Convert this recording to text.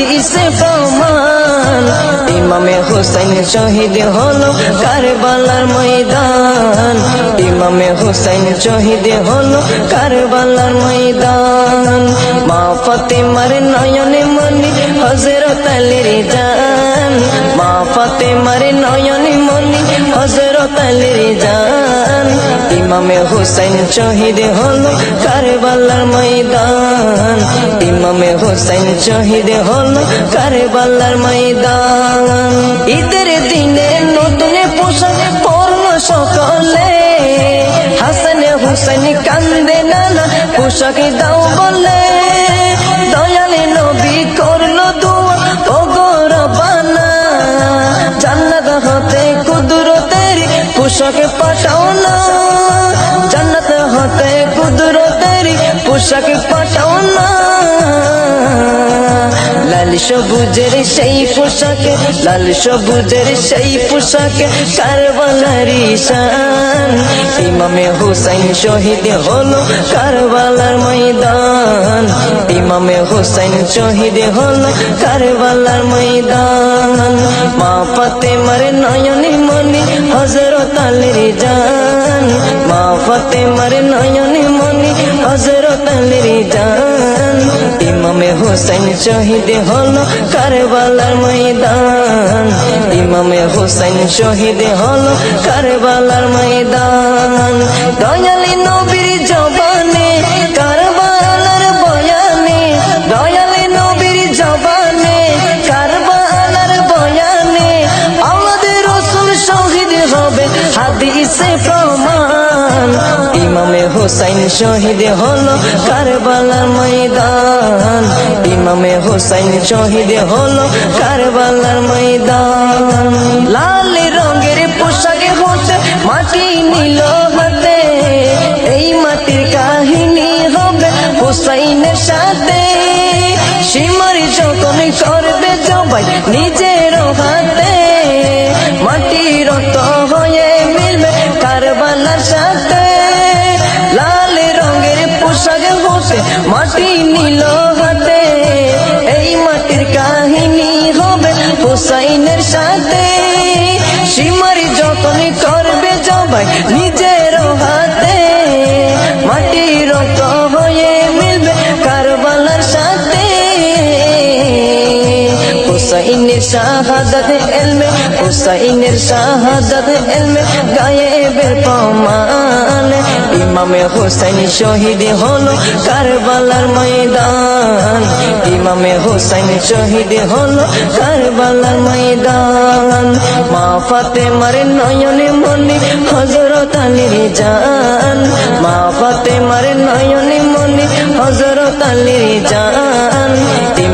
হাদিসে প্রমাণ ইমামে হোসেন শহীদ হলো কারবালার ময়দান। ইমামে হোসেন শহীদ হলো কারবালার ময়দান। মা ফাতেমার নয়নে মনি হজরত আলীর জান। মা ফাতেমার নয়নে মনি হজরত আলীর জান। ইমামে হোসেন শহীদ হলো কারবালার ময়দান। ইমামে হোসেন শহীদ হলো কারবালার ময়দান। ঈদের দিনে নতুন পোশাক পরল সকলে। হাসান হুসেন কান্দে নানা পোশাক দাও বলে। দয়ালে নবী করল দোয়া পাঠাও না। জান্নাত হতে কুদরতের পোশাক পাঠাও লাল সবুজের সেই পোশাকে, লাল সবুজের সেই পোশাকে কারবালারি শান ইমামে হুসাইন শহীদ হলো কারবালার ময়দান। ইমামে হুসাইন শহীদ হলো কারবালার ময়দান। মা ফাতেমার নয়নে মনি হজরত আলীর জান। মা ফাতেমার নয়নে মনি হোসেন শহীদ হলো কারবালার ময়দান। ইমামে হোসেন শহীদ হলো কারবালার ময়দান। দয়ালি নবীর জবানে হোসেন শহীদ হলো কারবালার ময়দান। ইমামে হোসেন শহীদ হলো কারবালার ময়দান। লাল রঙের পোশাকে হতে মাটি নিল হাতে। এই মাটির কাহিনী হবে হোসাইনের সাথে। সীমার যখন করবে জবাই নিজের হাতে। হতে মাটি নিল হাতে এই মাটির কাহিনী হবে হোসাইনের সাথে। শাহাদাত এলমে, হুসাইনের শাহাদাত এলমে, গায়েবের ইমামে হুসাইন শহীদ হলো কারবালার ময়দান। ইমামে হুসাইন শহীদ হলো কারবালার ময়দান। মা ফাতেমার নয়নে মনি হজরত আলীর জান। মা ফাতেমার নয়নে মনি হজরত আলীর জান।